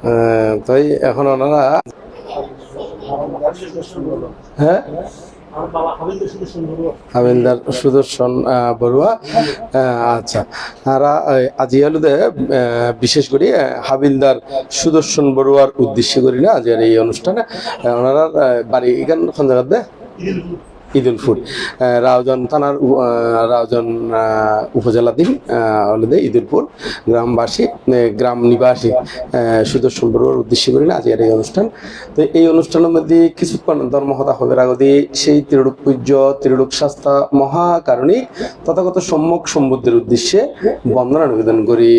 আহ, তাই এখন ওনারা হ্যাঁ? হাবিলদার সুদর্শন বড়ুয়া। আচ্ছা। তারা আজি হলুদে বিশেষ করে হাবিলদার সুদর্শন বড়ুয়ার উদ্দেশ্য করি না আজকের এই অনুষ্ঠানে। ওনারা বাড়ি এখান কোন ঈদুলপুর আহ, রাউজান থানার রাউজান উপজেলাধীন হলুদে ঈদুলপুর গ্রামবাসী গ্রাম নিবাসী সুদর্শন বড়ুয়ার উদ্দেশ্য করি আজকের এই অনুষ্ঠান। তো এই অনুষ্ঠানের মধ্যে কিছুক্ষণ ধর্মহতা হবে আগদি সেই ত্রিরূপ পূজ্য ত্রিরূপ শাস্তা মহাকারণী তথাগত সম্যক সম্বুদ্ধের উদ্দেশ্যে বন্দনা নিবেদন করি।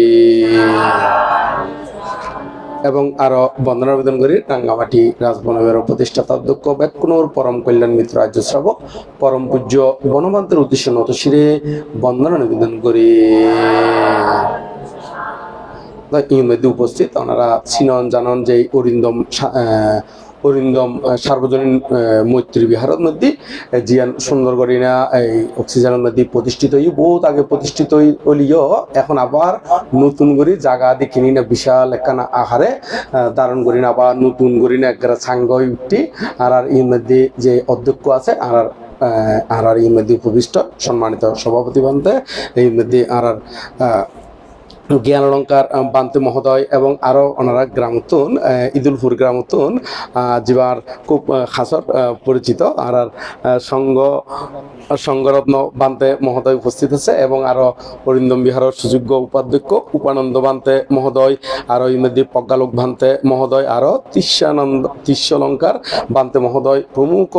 এবং আরও বন্দনা আবেদন করি, রাঙ্গামাটি রাজবনবের প্রতিষ্ঠাতা অধ্যক্ষ বেকুনোর পরম কল্যাণ মিত্র রাজ্য শ্রাবক, পরম পূজ্য বনবান্তের উদ্দেশ্যে নত শিরে বন্দনা নিবেদন করি। মধ্যে উপস্থিত, ওনারা চিনন জানন যে অরিন্দম অরিন্দম সার্বজনীন মৈত্রী বিহারের মধ্যে জিয়ান সুন্দর করি না এই অক্সিজেনের মধ্যে প্রতিষ্ঠিত হই বহুত আগে প্রতিষ্ঠিত হইলিও। এখন আবার নতুন করে জায়গা দেখিনি না বিশাল একখানা আহারে আহ, ধারণ করি না আবার নতুন করি না একটা সাঙ্গ উঠি আর আর এর মধ্যে যে অধ্যক্ষ আছে আর আর আর আর এর মধ্যে উপবিষ্ট সম্মানিত সভাপতি বানতে এই মধ্যে আর আর আহ, জ্ঞান অলঙ্কার আহ, বান্তে মহোদয় এবং আরও ওনারা গ্রামতুন আহ, ঈদুলপুর গ্রামতুন যিবার খুব খাসর পরিচিত। আর আর সঙ্গ সঙ্গরত্ন বান্তে মহোদয় উপস্থিত আছে এবং আরও অরিন্দম বিহারের সুযোগ্য উপাধ্যক্ষ উপানন্দ বান্তে মহোদয় আরও ইমেদি প্রজ্ঞালোক ভান্তে মহোদয় আরও তিস্যানন্দ তিস্যলঙ্কার বান্তে মহোদয় প্রমুখ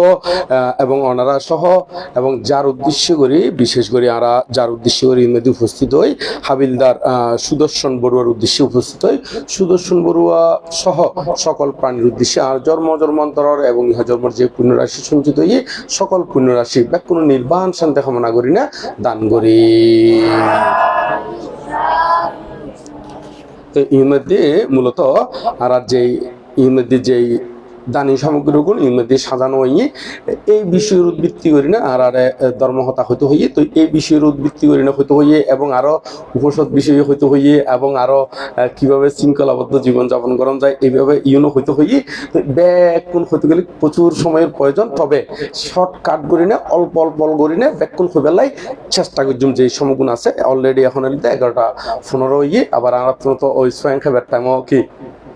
এবং ওনারা সহ এবং যার উদ্দেশ্য করি বিশেষ করে আরা যার উদ্দেশ্য করি ইমেদি উপস্থিত হই হাবিলদার সুদর্শন বড়ুয়ার উদ্দেশ্যে উপস্থিত হই। সুদর্শন বড়ুয়া সহ সকল প্রাণীর উদ্দেশ্যে আর জন্ম জন্মান্তর এবং ইহা জন্মের যে পুণ্যরাশি সঞ্চিত হইয়ে সকল পুণ্যরাশি বা কোনো নির্বাণ শান্তি কামনা করি না, দান করি। এর মূলত আর যেই এর যেই দানি সামগ্রীগুলো মধ্যে সাজানো হইয়ে এই বিষয়ের উদ্বৃত্তি করি না আর আর ধর্মহতা হইতে হইয়ে তো এই বিষয়ের উদ্বৃত্তি করি না হইতে হইয়ে এবং আরও উপসদ বিষয়ে হইতে হইয়ে এবং আরও আহ, কীভাবে শৃঙ্খলাবদ্ধ জীবনযাপন করা যায় এইভাবে ইউনো হইতে হইয়ে তো ব্যাকুন হইতে গেলে প্রচুর সময়ের প্রয়োজন তবে শর্টকাট করি না অল্প অল্প করি না ব্যাকুন হইবেলাই চেষ্টা করছুম যে সমগুণ আছে অলরেডি এখন এগারোটা পনেরো ইয়ে আবার আমার তো ওই স্বয়ং খাবার টাইমও কি?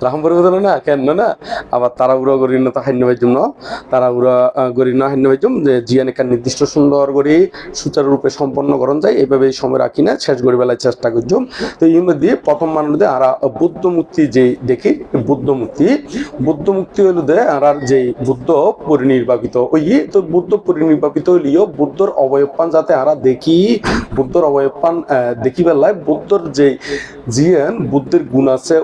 রাহম পরিবর্তন না কেন না আবার তারা উড়া করি না হান্য পাইছুম না? তারা উড়া করি না হান্য পাইছুম যে জিয়ান একটা নির্দিষ্ট সুন্দর করে সুচারুরূপে সম্পন্ন করণ যায় এইভাবে সময় রাখি না শেষ করি বেলায় চেষ্টা করছুম তো এই মধ্যে প্রথম মানুষদের আর বুদ্ধ মূর্তি যে দেখি বুদ্ধ মূর্তি বুদ্ধ মূর্তি হইল দে আর যে বুদ্ধ পরিনির্বাপিত ওই তো বুদ্ধ পরিনির্বাপিত হইলিও বুদ্ধর অবয়পান যাতে আরা দেখি বুদ্ধর অবয়পান আহ, দেখি বেলায় বুদ্ধর যে জিয়ান বুদ্ধের গুণ আছে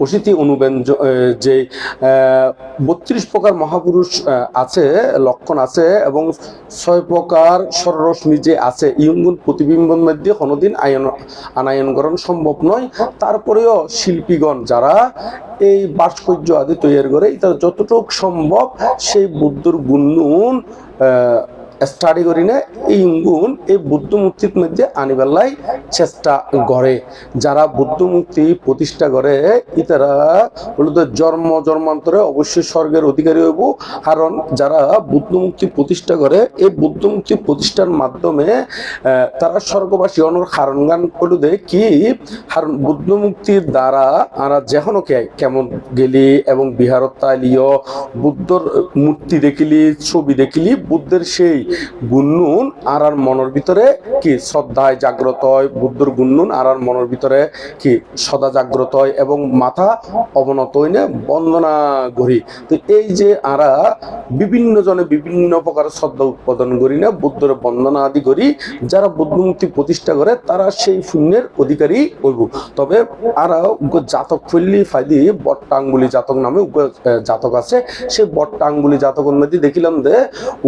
অশীতি অনুব্যঞ্জ আহ, যে বত্রিশ প্রকার মহাপুরুষ আছে লক্ষণ আছে এবং ছয় প্রকার সররশ্মি যে আছে। ইয়ঙ্গুন প্রতিবিম্বন মধ্যে কোনোদিন আয়ন আনায়নকরণ সম্ভব নয়। তারপরেও শিল্পীগণ যারা এই ভাস্কর্য আদি তৈরি করে তারা যতটুক সম্ভব সেই বুদ্ধর গুণগুণ স্টাডি করি না, এই গুণ এই বুদ্ধ মূর্তির মধ্যে আনিবেলাই চেষ্টা করে। যারা বুদ্ধ মূর্তি প্রতিষ্ঠা করে, ইতারা হলো জন্ম, জন্মান্তরে অবশ্যই স্বর্গের অধিকারী হইব। কারণ যারা বুদ্ধ মূর্তি প্রতিষ্ঠা করে, এই বুদ্ধ মূর্তি প্রতিষ্ঠার মাধ্যমে তারা স্বর্গবাসী অনর কারণ গান করলে কি, কারণ বুদ্ধ মুক্তির দ্বারা আমরা যেখনো কে, কেমন গেলি এবং বিহারত তাইলিও, বুদ্ধর মূর্তি দেখিলি, ছবি দেখিলি, বুদ্ধের সেই গুণনুন আর আর মনের ভিতরে কি শ্রদ্ধায় জাগ্রত হয়? বুদ্ধর গুণনুন আর আর মনের ভিতরে কি সদা জাগ্রত হয় এবং মাথা অবনত হই না? বন্দনা করি। তো এই যে আরা বিভিন্ন জনে বিভিন্ন প্রকার শ্রদ্ধা উৎপাদন করি না, বুদ্ধর বন্দনা আদি করি, যারা বুদ্ধমুক্তি প্রতিষ্ঠা করে তারা সেই পুণ্যের অধিকারী হইব। তবে আর জাতক ফল্লি ফাইদি বট্টাঙ্গুলি জাতক নামে জাতক আছে। সেই বট্টাঙ্গুলি জাতকের মধ্যে দেখিলাম যে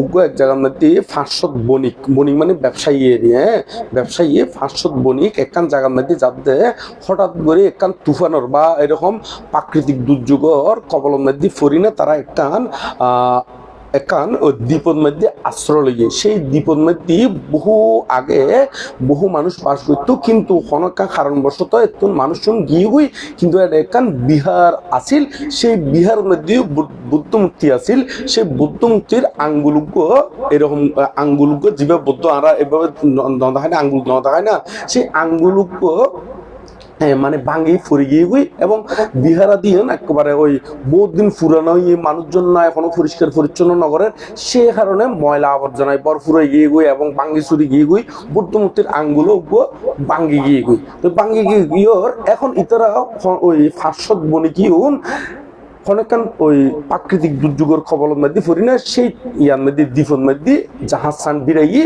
উগ্র এক জায়গার মধ্যে ফাঁসত বণিক বণিক মানে ব্যবসায়ী এরিয়া ব্যবসায়ী ফাঁসত বণিক একখান জায়গার মধ্যে যাতে হঠাৎ করে একখান তুফানোর বা এরকম প্রাকৃতিক দুর্যোগর কবলের মধ্যে ফরিনে তারা একখান একান ও দ্বীপের মধ্যে আশ্রয় লইয়ে। সেই দ্বীপের মধ্যে বহু আগে বহু মানুষ বাস করত কিন্তু হনকা কারণবশত এত মানুষজন গিয়ে হই কিন্তু একান বিহার আসিল সেই বিহার মধ্যে বুদ্ধ মূর্তি আসিল সেই বুদ্ধ মূর্তির এরকম আহ, আঙ্গুলুগ্য যেভাবে বুদ্ধ আরা এভাবে নদা হয় না আঙ্গুল নদা হয় না সেই আঙ্গুলুগ্য হ্যাঁ, মানে ভাঙি ফুরি গিয়ে গই এবং বিহারা দিয়ে একেবারে ওই বহুত দিন পুরানো ইয়ে মানুষজন না এখনও পরিষ্কার পরিচ্ছন্ন নগরের, সে কারণে ময়লা আবর্জনায় ভরপুর হয়ে গিয়ে গই এবং ভাঙ্গি চুরি গিয়ে গই বুদ্ধ মূর্তির আঙ্গুলো ভাঙ্গি গিয়ে গই। তো ভাঙ্গি গিয়ে গিয়ে এখন ইতারা ওই ফার্সত বনি কি হন অনেকক্ষণ ওই প্রাকৃতিক দুর্যোগের খবর মধ্যে পড়ি না, সেই ইয়ার মধ্যে দ্বীপের মধ্যে জাহাজ সান বিরাই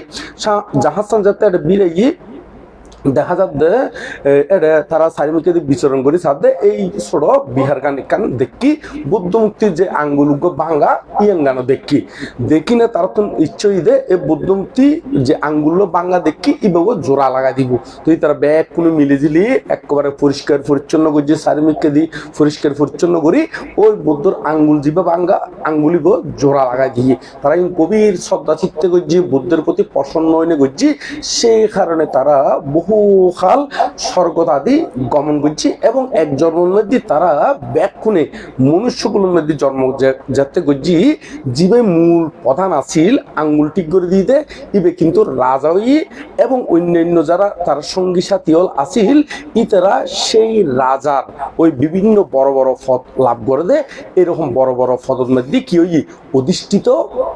জাহাজ সান যাতে একটা বিরাই দেখা যাচ্ছে এটা তারা চারিমুখে বিচরণ করি, সাথে এই ছোট বিহার গান কান দেখি, বুদ্ধ মুক্তির যে আঙ্গুলুগ ভাঙ্গা ইয়ান গানও দেখি। দেখি না, তারা তো ইচ্ছই দে এই বুদ্ধ মুক্তি যে আঙ্গুল ভাঙ্গা দেখি এভাবে জোড়া লাগাই দিব। তো তারা ব্যাগ কোনো মিলে ঝিলি একেবারে পরিষ্কার পরিচ্ছন্ন করছে চারিমুখে দি পরিষ্কার পরিচ্ছন্ন করি, ওই বুদ্ধর আঙ্গুল জিবা ভাঙ্গা গো জোড়া লাগাই দিয়ে। তারা এই গভীর শ্রদ্ধা চিত্তে করছি, বুদ্ধের প্রতি প্রসন্ন হইনে করছি, সেই কারণে তারা বহু কাল স্বর্গত আদি গমন করছি এবং এক জন্মের মধ্যে তারা ব্যাকুণে মনুষ্যগুলোর মধ্যে জন্ম যাতে করছি জীবে মূল প্রধান আছিল আঙ্গুল ঠিক করে দিতে। ইবে কিন্তু রাজাই এবং অন্যান্য যারা তার সঙ্গী সাথী হল আছিল, ইতারা সেই রাজার ওই বিভিন্ন বড় বড় পদ লাভ করে দে। এরকম বড় বড় পদের মধ্যে কি হই? অধিষ্ঠিত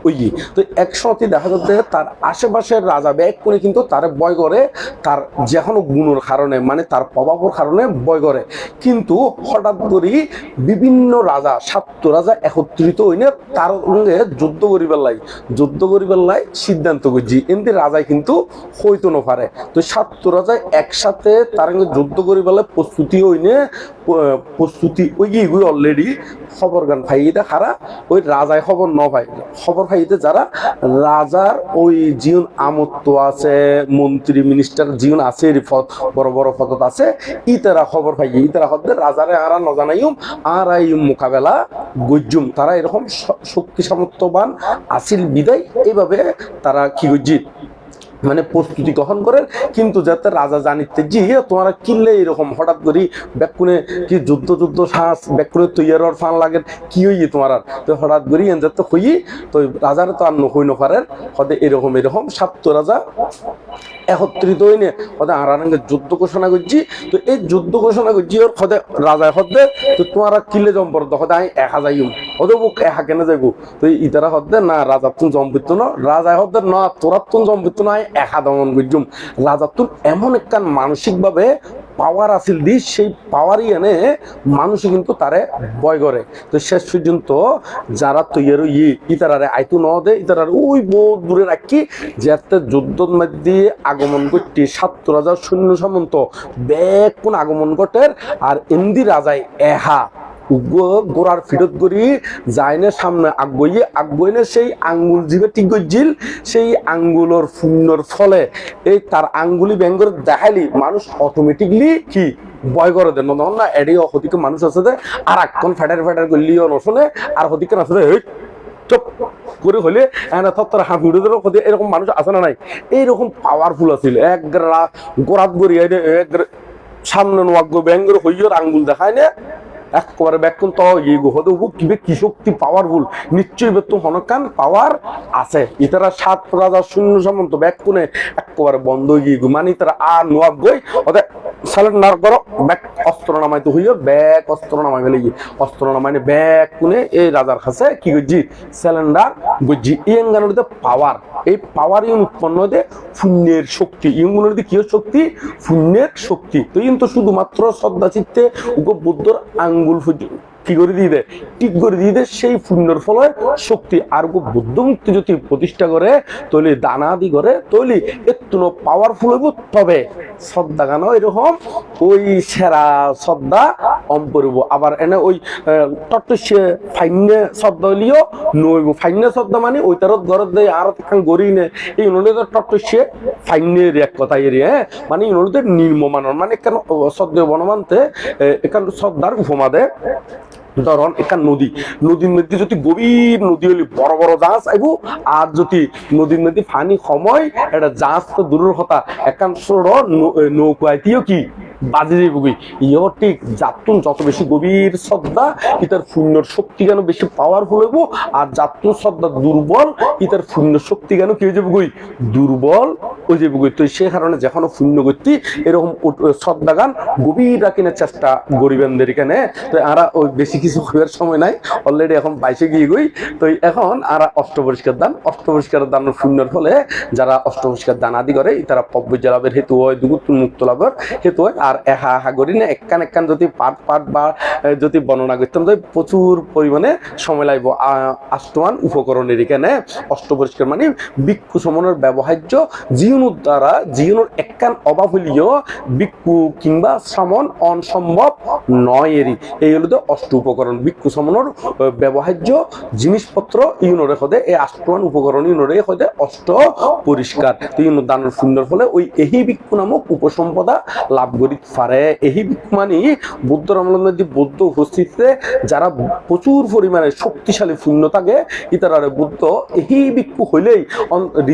হই। তো একসাথে দেখা যাচ্ছে তার আশেপাশের রাজা ব্যাগ করে কিন্তু তার বয় করে, তার যে কোনো গুণের কারণে মানে তার প্রভাবের কারণে বয় করে। কিন্তু হঠাৎ করে বিভিন্ন রাজা সাত রাজা একত্রিত হইনে তার সঙ্গে যুদ্ধ করিবার লাই যুদ্ধ করিবার লাই সিদ্ধান্ত করছি, এমনি রাজাই কিন্তু হইতো না পারে। তো সাত রাজা একসাথে তার সঙ্গে যুদ্ধ করিবার লাই প্রস্তুতি হইনে, প- প্রস্তুতি ওই গিয়ে অলরেডি খবর গান ফাইতে খারা, ওই রাজায় খবর ন পাই খবর ফাইতে যারা, রাজার ওই জীবন আমত্ত আছে, মন্ত্রী মিনিস্টার জীবন আছে পদ বড় বড় পদত আছে। ইতারা খবর পাই ইতারা হদ্দে রাজারে আরা নজানাইম আর আইম মোকাবেলা গজ্জুম। তারা এরকম শক্তি সামর্থ্যবান, আসিল বিদায়। এইভাবে তারা কি গজ্জি মানে প্রস্তুতি গ্রহণ করেন, কিন্তু যাতে রাজা জানিতে জি তোমারা কিনলে এরকম হঠাৎ করি ব্যাকুনে কি যুদ্ধ যুদ্ধ শ্বাস ব্যাকুনে তৈয়ার ফান লাগে, কি হইয়ে তোমার আর? তো হঠাৎ করি যাতে হই তো রাজার তো আর নহই নপারেন হদে এরকম এরকম সাপ্ত রাজা একত্রিত হইনে, হদে আর আরঙ্গে যুদ্ধ ঘোষণা করছি, তো এই যুদ্ধ ঘোষণা করছি ওর হদে রাজায় হদে, তো তোমারা কিলে জম্পর হদে আমি একা যাইম হদে বুক একা কেনে যাইব, তো ইতারা হদে না রাজা তুন জম্পিত ন রাজায় হদে না তোরা তুন জম্পিত নয় একা দমন করছুম রাজা তুন এমন একখান মানসিকভাবে পাওয়ার আছিল দি, সেই পাওয়ারই এনে মানুষ কিন্তু তারে ভয় করে। তো শেষ পর্যন্ত যারা তৈয়ার ই ইতারারে আইতু ন দে, ইতারারে ওই বহু দূরে রাখি, যাতে যুদ্ধের মধ্যে আগমন করতে সাত রাজার সৈন্য সামন্ত ব্যাগ কোন আগমন ঘটের, আর এন্দি রাজায় এহা গোড়ার ফিরত করি যায়নে সামনে আগুয়ে আগুয়ে সেই আঙ্গুল জিবে ঠিক গজিল সেই আঙ্গুলর শূন্যর ফলে, এই তার আঙ্গুলি ব্যাঙ্গর দেখাইলি, মানুষ অটোমেটিকলি কি? ভয় করে দেন। নন না, এডি অহতিকে মানুষ আছে যে আর এখন ফেটার ফেটার করলিও নশনে আর হতিকে না এই চুপ করে হলে থত্তর হাফ দিল এরকম মানুষ আছে না নাই? এইরকম পাওয়ারফুল আছিল। এক গোড়াত গড়ি এক সামনে নোয়াগ্য ব্যাঙ্গর হইয়র আঙ্গুল দেখায় না একেবারে ব্যাকুন তো এই উপ কিবে কি শক্তি পাওয়ারফুল নিশ্চয়ই বেতন হনকান পাওয়ার আছে। ইতারা সাত রাজা, শূন্য সামন্ত ব্যাকুনে একেবারে বন্ধ গিয়ে মানে তারা আর নোয়াব গই ওদের সালেন্ডার করো ব্যাক অস্ত্র নামাইতে হইও ব্যাক অস্ত্র নামাই ফেলে গিয়ে, অস্ত্র নামাইনে ব্যাক কুনে এই রাজার কাছে কি করছি? সিলিন্ডার ইয়েন গানের পাওয়ার এই পাওয়ার ইউন উৎপন্ন হতে শূন্যের শক্তি। ইউনগুলোর কি শক্তি? শূন্যের শক্তি। তো কিন্তু শুধুমাত্র শ্রদ্ধা চিত্তে বুদ্ধর আঙ্গুল ফুটি কি করে দিয়ে দেয়? ঠিক করে দিয়ে দেয়? সেই পুণ্যর ফলে শক্তি আর বুদ্ধ মুক্তি যদি প্রতিষ্ঠা করে, তৈলি দানা আদি করে, তৈলি একটু পাওয়ারফুল হইব, তবে শ্রদ্ধা গানো এরকম ওই সেরা শ্রদ্ধা অম্পরিব আবার এনে ওই টটসে শ্রদ্ধা নইব ফাইনে শ্রদ্ধা মানে ওই তারত ঘরত দেয় আর তখন গড়ি নে। এই অনুরোধ টটসে ফাইনের এক কথা এরিয়া হ্যাঁ? মানে অনুরোধের নির্মমানর মানে কেন শ্রদ্ধা বনমানতে এখান শ্রদ্ধার উপমা দেয়। ধরন, একটা নদী। নদীর মধ্যে যদি গভীর নদী হলে বড় বড় জাহাজ আইব, আর যদি নদীর মধ্যে ফানি সময় এটা জাহাজ তো দূরের কথা। একাংশ নৌকা আইতিও কি? বাজে কি ইও ঠিক যাতুন যত বেশি গভীর শ্রদ্ধা ইতার পুণ্যর শক্তি কেন বেশি পাওয়ারফুল হইব, আর যাতুন শ্রদ্ধা দুর্বল ইতার পুণ্য শক্তি কেন কি হয়ে যাবে গই দুর্বল হয়ে যাবে গই তো সে কারণে যখন পুণ্য করতে, এরকম শ্রদ্ধা গান গভীর রাখিনের চেষ্টা গরিবেনদের এখানে তো আরা ওই বেশি কিছু হওয়ার সময় নাই অলরেডি এখন বাইশে গিয়ে গই। তো এখন আরা অষ্টপরিষ্কার দান। অষ্টপরিষ্কার দান শূন্যর ফলে যারা অষ্টপরিষ্কার দান আদি করে, তারা পব্য লাভের হেতু হয় দুগুত মুক্ত লাভের হেতু হয়। আর এহা আহা করি না, একখান একখান যদি পাট পাট বা যদি বর্ণনা করতাম তো প্রচুর পরিমাণে সময় লাগবে। আ- আস্তমান উপকরণের এখানে অষ্টপরিষ্কার মানে বিক্ষু সমনের ব্যবহার্য জীবনুর দ্বারা জীবনের একখান অভাব হইলেও বিক্ষু কিংবা শ্রমণ অনসম্ভব নয় এরই এই হলো তো অষ্ট উপকরণ। বিক্ষু সমনের ব্যবহার্য জিনিসপত্র ইউনোরে হদে এই আষ্টমান উপকরণ ইউনোরে হদে অষ্ট পরিষ্কার। তো ইউনো দানের সুন্দর ফলে ওই এহি বিক্ষু নামক উপসম্পদা লাভ করি। এহি বিক্ষু মানে বৌদ্ধ রামলন্দি বৌদ্ধ উপস্থিতিতে যারা প্রচুর পরিমাণে শক্তিশালী শূন্য থাকে, ইতারারে বুদ্ধ এহি বিক্ষু হইলেই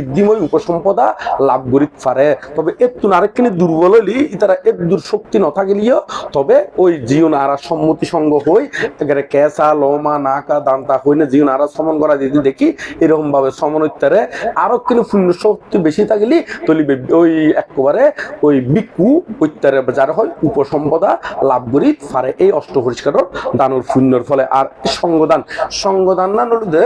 ঋদ্ধিময় উপসম্পদা লাভ করি পারে। তবে একটু আরেকখানি দুর্বল হইলি, ইতারা এক দূর শক্তি ন থাকিলেও, তবে ওই জীবন আরা সম্মতি সঙ্গ হই, একেবারে কেসা লোমা, নাকা, দান্তা হই না জীবন আরা সমন করা যদি দেখি এরকম ভাবে সমন ইত্যারে আরও কিন্তু শূন্য শক্তি বেশি থাকলি, তলিবে ওই একবারে ওই বিক্ষু ইত্যারে যারা হয়, উপসম্পদা লাভ করি, ফারে এই অষ্ট পরিষ্কার দানুর শূন্যর ফলে। আর সঙ্গদান সঙ্গদান না হলে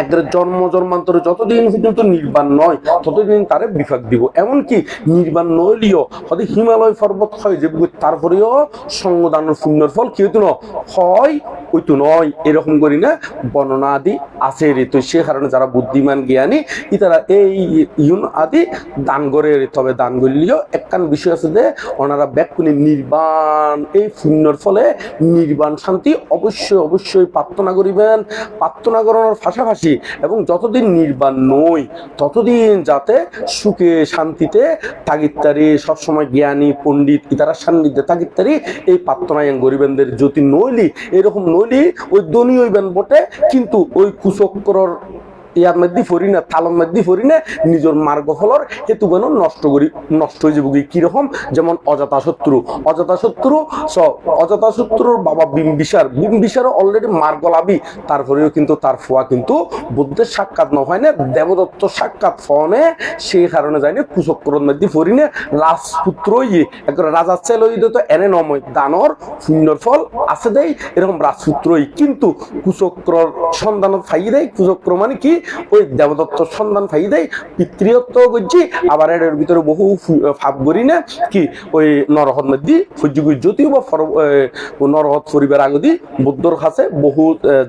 একবারে জন্ম, জন্মান্তরে যতদিন পর্যন্ত নির্বাণ নয়, ততদিন তারে বিভাগ দিব। এমনকি নির্বাণ নইলিও হয়তো হিমালয় পর্বত হয় যে তারপরেও সঙ্গদানের শূন্যর ফল কি হইতো না? হয় হইতো নয়। এরকম করি না, বর্ণনা আদি আছে রে। তো সে কারণে যারা বুদ্ধিমান, জ্ঞানী ইতারা এই ইউন আদি দান করে। তবে দান করলিও একখান বিষয় আছে যে, ওনারা ব্যাকুনি নির্বাণ, এই শূন্যর ফলে নির্বাণ শান্তি অবশ্যই অবশ্যই প্রার্থনা করিবেন। প্রার্থনা করানোর পাশাপাশি এবং যতদিন নির্বাণ নই, ততদিন যাতে সুখে, শান্তিতে তাগিদারি সবসময় জ্ঞানী, পণ্ডিত, ইতারা সান্নিধ্যে তাগিত্তারি এই প্রার্থনায় গরিবেনদের জ্যোতি নইলি এরকম নইলি ওই দনীয় বটে, কিন্তু ওই কুচক্রর ইয়ার মধ্যে ফরি না তালন মধ্যে ফরি না, নিজের মার্গ ফলর হেতু কেন নষ্ট করি, নষ্ট হয়ে যাব কীরকম? যেমন অজাতা শত্রু। অজাতা শত্রু, স অজাতা শত্রুর বাবা বিম্বিসার। বিম্বিসারও অলরেডি মার্গ লাভি তারপরেও কিন্তু তার ফোয়া কিন্তু বুদ্ধের সাক্ষাৎ ন হয় না, দেবদত্ত সাক্ষাৎ ফনে সেই কারণে যায়নি কুচক্রর মধ্যে ফরি না। রাজপুত্র ইয়ে একবার রাজার ছেলে তো এনে নময় দানর শূন্যর ফল আছে দেই, এরকম রাজপুত্রই। কিন্তু কুচক্রর সন্ধান ফাই দেয় কুচক্র মানে কি? ওই দেবদত্ত সন্ধান ফাই দেয় পিতৃত্ব করছি আবার এর ভিতরে বহু ফাপ করি না, কি ওই নরহত মধ্যে করি যদিও বা নরহত পরিবার আগদি, বুদ্ধর কাছে বহু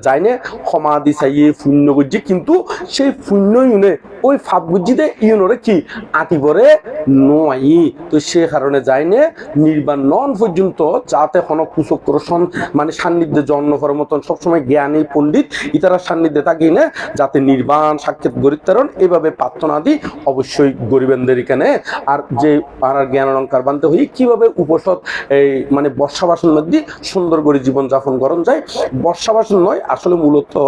যায়নে ক্ষমা দি চাইয়ে শূন্য করছি কিন্তু সেই শূন্য ইউনে ওই ফাপ গুজিতে ইউনরে কি? আতিবরে নয়। তো সে কারণে যায় না নির্বাণ নন পর্যন্ত যাতে কোনো সন- মানে সান্নিধ্যে জন্ম করার মতন সবসময় জ্ঞানী পণ্ডিত ইতারা সান্নিধ্যে থাকি না যাতে নির্বাণ, সাক্ষাৎ গরিতারণ এইভাবে প্রার্থনা দি অবশ্যই গরিবেনদের এখানে। আর যে আর জ্ঞান অলঙ্কার বানতে হই কীভাবে উপসদ এই মানে বর্ষাবাসন মধ্যে সুন্দর করে জীবন যাপন করণ যায়? বর্ষাবাসন নয়, আসলে মূলত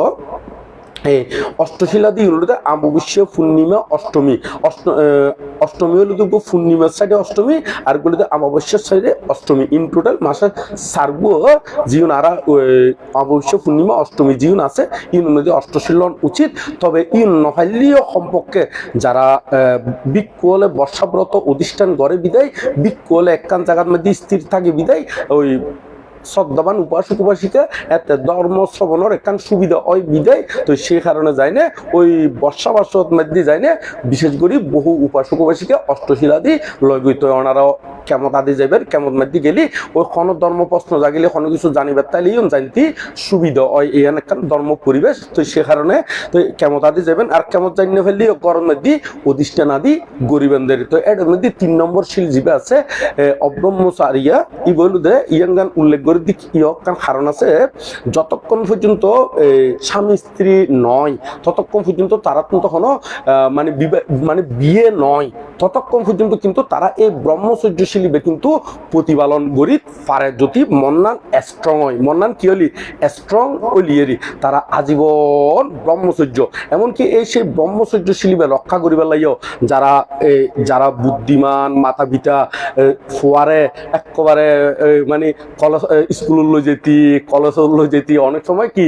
এই অষ্টশিলাদি হলো অমাবস্য পূর্ণিমা, অষ্টমী, অষ্ট অষ্টমী হলো তো পূর্ণিমার সাইডে অষ্টমী, আর গুলোতে অমাবস্যার সাইডে অষ্টমী। ইন টোটাল মাসের সার্ব জীবন আরা অমাবস্য পূর্ণিমা, অষ্টমী জীবন আছে ইন মধ্যে অষ্টশীলন উচিত। তবে ইন নহাইলিও সম্পর্কে যারা বিক্ষলে বর্ষাব্রত অধিষ্ঠান গড়ে বিদায় বিক্ষলে একখান জায়গার মধ্যে স্থির থাকে বিদায়, ওই শ্রদ্ধাবান উপাসক উপাসিকা এতে ধর্ম শ্রবণের একখান সুবিধা, ওই বিদায় তো সেই কারণে যায় না ওই বর্ষা বাসত মধ্যে যায় না বিশেষ করে বহু উপাসক উপাসিকা অষ্টশিলাদি লয় গইত ওনারাও কেমত আদি যাইবেন কেমত মধ্যে গেলি ওই কোন ধর্ম প্রশ্ন জাগিলে কোনো কিছু জানিবার তাইলে জানতি সুবিধা ওই এখানে একখান ধর্ম পরিবেশ তো সে কারণে তো কেমত আদি যাবেন আর কেমত জানিয়ে ফেললি গরম মধ্যে অধিষ্ঠান আদি গরিবেনদের। তো এর মধ্যে তিন নম্বর শিল জীবে আছে অব্রহ্মচারিয়া ই বলুদে ইয়াঙ্গান উল্লেখ করে দিক ইয়ক কারণ আছে যতক্ষণ পর্যন্ত স্বামী স্ত্রী নয় ততক্ষণ পর্যন্ত তারা কিন্তু তখনও আহ, মানে মানে বিয়ে নয় ততক্ষণ পর্যন্ত কিন্তু তারা এই ব্রহ্মচর্যশীলীবে কিন্তু প্রতিপালন করি পারে যদি মন্নান স্ট্রং হয়। মন্নান কি হলি? স্ট্রং হলিয়েরি তারা আজীবন ব্রহ্মচর্য এমনকি এই সেই ব্রহ্মচর্যশীলীবে রক্ষা করিবার লাগিও যারা যারা বুদ্ধিমান মাতা পিতা ফোয়ারে একেবারে মানে কলেজ স্কুললৈ যেতি কলেজলৈ যেতি, অনেক সময় কি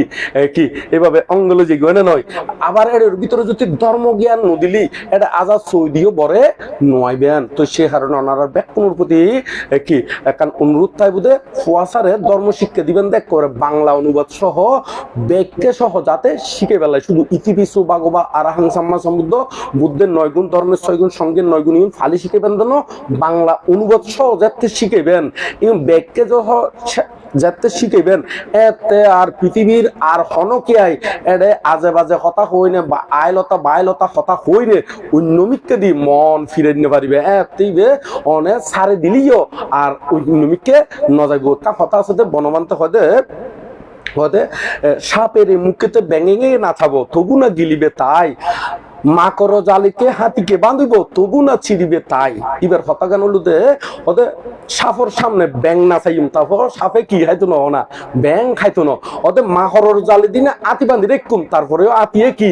কি, এভাবে অঙ্গলে যে গয়না নয়? আবার এর ভিতরে যদি ধর্ম জ্ঞান নদিলি এটা আজাদ সৌদিও বরে নয় বেন তো সে কারণে ওনারা ব্যাকুণের প্রতি কি এখন অনুরোধ তাই বুধে ধর্ম শিক্ষা দিবেন, দেখ করে বাংলা অনুবাদ সহ, ব্যাখ্যা সহ যাতে শিখে বেলায়। শুধু ইতিবিসু বাগবা আরাহাং সাম্মা সমুদ্র বুদ্ধের নয় গুণ, ধর্মের ছয় গুণ, সঙ্গের নয় গুণ ফালি শিখেবেন দেন, বাংলা অনুবাদ সহ যাতে শিখেবেন ইউন ব্যাখ্যা সহ যাতে শিখেবেন এতে আর পৃথিবীর আর হনকিয়াই এডে আজে বাজে হতা হইনে, বা আইলতা বাইলতা হতা হইনে অন্যমিককে দি মন ফিরে নিতে পারিবে। এতেইবে অনে সারে দিলিও। আর ওই নুমিকে কা হতা আছে বনমান্ত হতে হদে সাপের মুখেতে ব্যাঙে না থাবো তবু না গিলিবে তাই। মাকড় জালিকে হাতিকে বাঁধিব, তবু না ছিড়িবে তাই। এবার হতাগান হলুদে ওদের সাফর সামনে ব্যাং না চাইম, তারপর সাপে কি খাইতো না না, ব্যাং খাইতো না। ওদের মাকড়র জালি দিনে আতি বান্ধি রেখুম তারপরেও আতিয়ে কি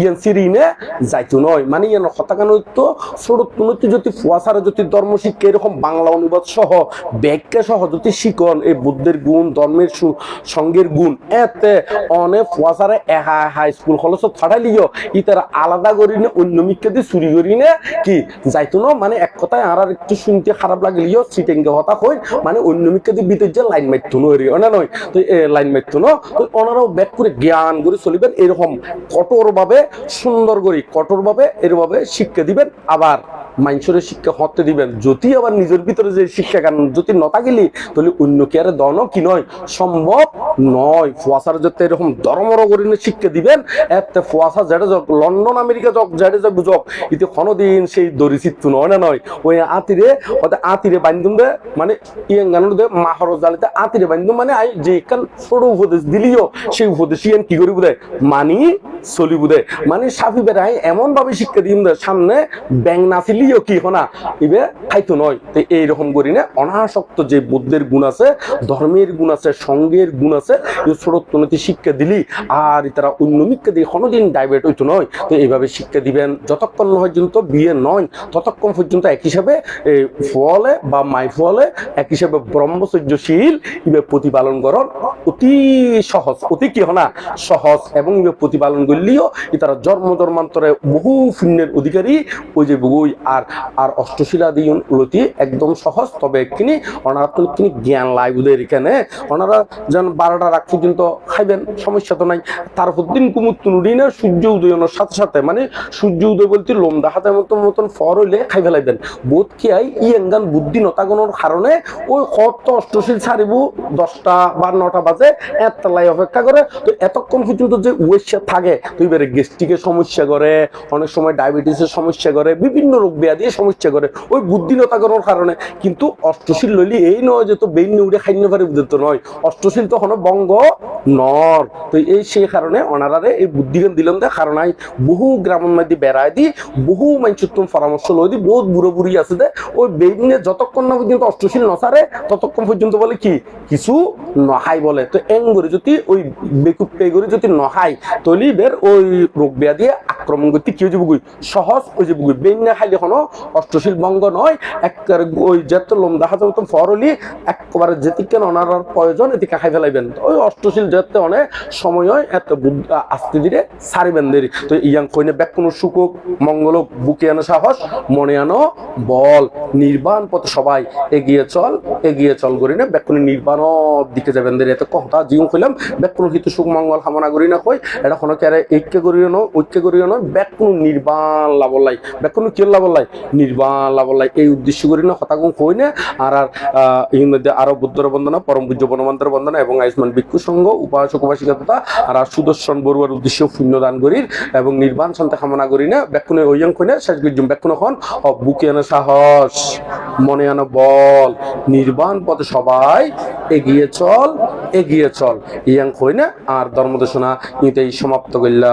ইয়ান সিরিনে যাইতো নয়। মানে ইয়ান হতাগান ছোট তুমি যদি ফুয়াশারে যদি ধর্ম শিক্ষা, এরকম বাংলা অনুবাদ সহ, ব্যাখ্যা সহ যদি শিকন এই বুদ্ধের গুণ, ধর্মের সঙ্গের গুণ, এতে অনেক ফুয়াশারে এহা হাই স্কুল কলেজ ফাটাইলিও ইতারা আলাদা করি না অন্য মিক্ষাতে চুরি করি না কি? যাইতো না মানে এক কথায় আর একটু শুনতে খারাপ লাগলিও সিটেঙ্গে হতা কই মানে অন্য মিক্ষাতে ভিতর যে লাইন মারতো নয় না নয়? তো লাইন মারতো না তো ওনারাও ব্যাক করে জ্ঞান করে চলিবেন এরকম কঠোরভাবে, সুন্দর করে কঠোরভাবে, এরভাবে শিক্ষা দিবেন আবার। মানুষের শিক্ষা হতে দিবেন। যদি আবার নিজের ভিতরে যে শিক্ষা জ্ঞান যদি নতা গেলি তাহলে অন্য কি আর দন কি নয়? সম্ভব নয়। ফুয়াশার যাতে এরকম দরমর করে শিক্ষা দিবেন এতে ফুয়াশা যেটা যাক, লন্ডন, আমেরিকা যাক, যেটা যাক বুঝক ইতে কোনোদিন সেই দরিচিত্ত নয় না নয়। ওই আতিরে, ওতে আতিরে বান্ধুম দে মানে ইয়াঙ্গানোর দে মাহর জালিতে আতিরে বান্ধুম মানে আই, যে কাল ছোট উপদেশ দিলিও, সেই উপদেশ ইয়ান কি করি বুঝে মানি চলি বুঝে মানে সাফি বেড়াই এমন ভাবে শিক্ষা দিম দে, সামনে ব্যাং নাচিলিও কি হনা? ইবে খাইতো নয়। তো এইরকম করি না অনাসক্ত যে বুদ্ধের গুণ আছে, ধর্মের গুণ আছে, সঙ্গের গুণ আছে, এই ছোটত্বনীতি শিক্ষা দিলি আর তারা অন্য মিক্ষা দিয়ে কোনোদিন ডাইভার্ট হইতো নয়। তো এইভাবে শিক্ষা দিবেন। যতক্ষণ পর্যন্ত বিয়ে নয়, ততক্ষণ পর্যন্ত এক হিসাবে ফলে বা মাই ফলে এক হিসাবে ব্রহ্মচর্যশীল ইবে প্রতিপালন করন। অতি সহজ। অতি কি হনা? সহজ। এবং ইবে প্রতিপালন করলেও তারা জন্ম ধর্মান্তরে বহু পুণ্যের অধিকারী, ওই যে বই আর আর অষ্টশিলা দিন লতি একদম সহজ, তবে কিনি ওনারা তো কিনি জ্ঞান লাই বুঝে এখানে। ওনারা যেন বারোটা রাখ পর্যন্ত খাইবেন, সমস্যা তো নাই। তারপর দিন কুমুর তুনুরি না, সূর্য উদয়নের সাথে সাথে মানে সূর্য উদয় বলতে লোম দেখাতে মতন মতন ফর হইলে খাই ফেলাইবেন। বোধ কি আই, ই এঙ্গান বুদ্ধি নতাগণের কারণে ওই কত অষ্টশীল ছাড়িব, দশটা বা নটা বাজে, এতলাই অপেক্ষা করে। তো এতক্ষণ পর্যন্ত যে ওয়েসা থাকে, তো এবারে গ্যাস্ট্রিকের সমস্যা করে, অনেক সময় ডায়াবেটিসের সমস্যা করে, বিভিন্ন রোগ ব্যাধির সমস্যা করে। ওই বুদ্ধিনতা করার কারণে। কিন্তু অষ্টশীল লইলি এই নয় যে তো বেইন উড়ে খাইতে পারে বুঝতে তো নয়। অষ্টশীল তো হলো বঙ্গ নর। তো এই সেই কারণে ওনারারে এই বুদ্ধিজ্ঞান দিলাম দে কারণ আই বহু গ্রামের মধ্যে বেড়ায় দি, বহু মানুষের পরামর্শ লই দি, বহুত বুড়ো বুড়ি আছে দে। ওই বেইনে যতক্ষণ না পর্যন্ত অষ্টশীল নসারে, ততক্ষণ পর্যন্ত বলে কি? কিছু নহাই বলে। তো এং করে যদি, ওই বেকুব পে করে যদি নহাই তলি বের ওই রোগ ব্যাধি আক্রমণ করতে কি হয়ে যাব সহজ হয়ে যাব বেইন খাইলে কোনো অষ্টশীল ভঙ্গ নয়। একবারে ওই যেত লোম দেখা যাবে তো ফরলি, একবারে যেতিকে ওনার প্রয়োজন, এদিকে খাই ফেলাইবেন। ওই অষ্টশীল যেতে অনেক সময় হয় এত আস্তে ধীরে সারিবেন দেরি। তো ইয়াং কইনে ব্যাক কোনো সুকুক মঙ্গল বুকে আনো সাহস, মনে আনো বল। নির্বাণ পথে সবাই এগিয়ে চল এগিয়ে চল করি না ব্যাক কোনো নির্বাণ দিকে যাবেন দেরি। এত কথা জিউ কইলাম, ব্যাক কোনো হিত সুখ, মঙ্গল কামনা করি না কই। এটা কোনো ক্যারে ঐক্য করিও ন, ঐক্য করিও ন। ব্যাক কোনো নির্বাণ লাভ লাই ব্যাক কোনো কি লাভ লাই লাভলাই নির্বাণ লাভলাই এই উদ্দেশ্য করি না হতাগুন কই না। আর আর এর মধ্যে আরও বুদ্ধর বন্দনা, পরম পূজ্য বনমন্ত্র বন্দনা এবং আয়ুষ্মান ভিক্ষু সংঘ, উপাসক উপাসিকা তথা আর সুদর্শন বড়ুয়ার উদ্দেশ্য পুণ্যদান করির এবং নির্বাণ শান্তি কামনা করি না। ব্যাকুনে ওইয়ং কই না, শেষ গির্জুম ব্যাকুন এখন ও বুকে আনো সাহস, মনে আনো বল। নির্বাণ পথে সবাই এগিয়ে চল এগিয়ে চল। ইয়াং কই না, আর ধর্মদেশনা ইতেই সমাপ্ত করলাম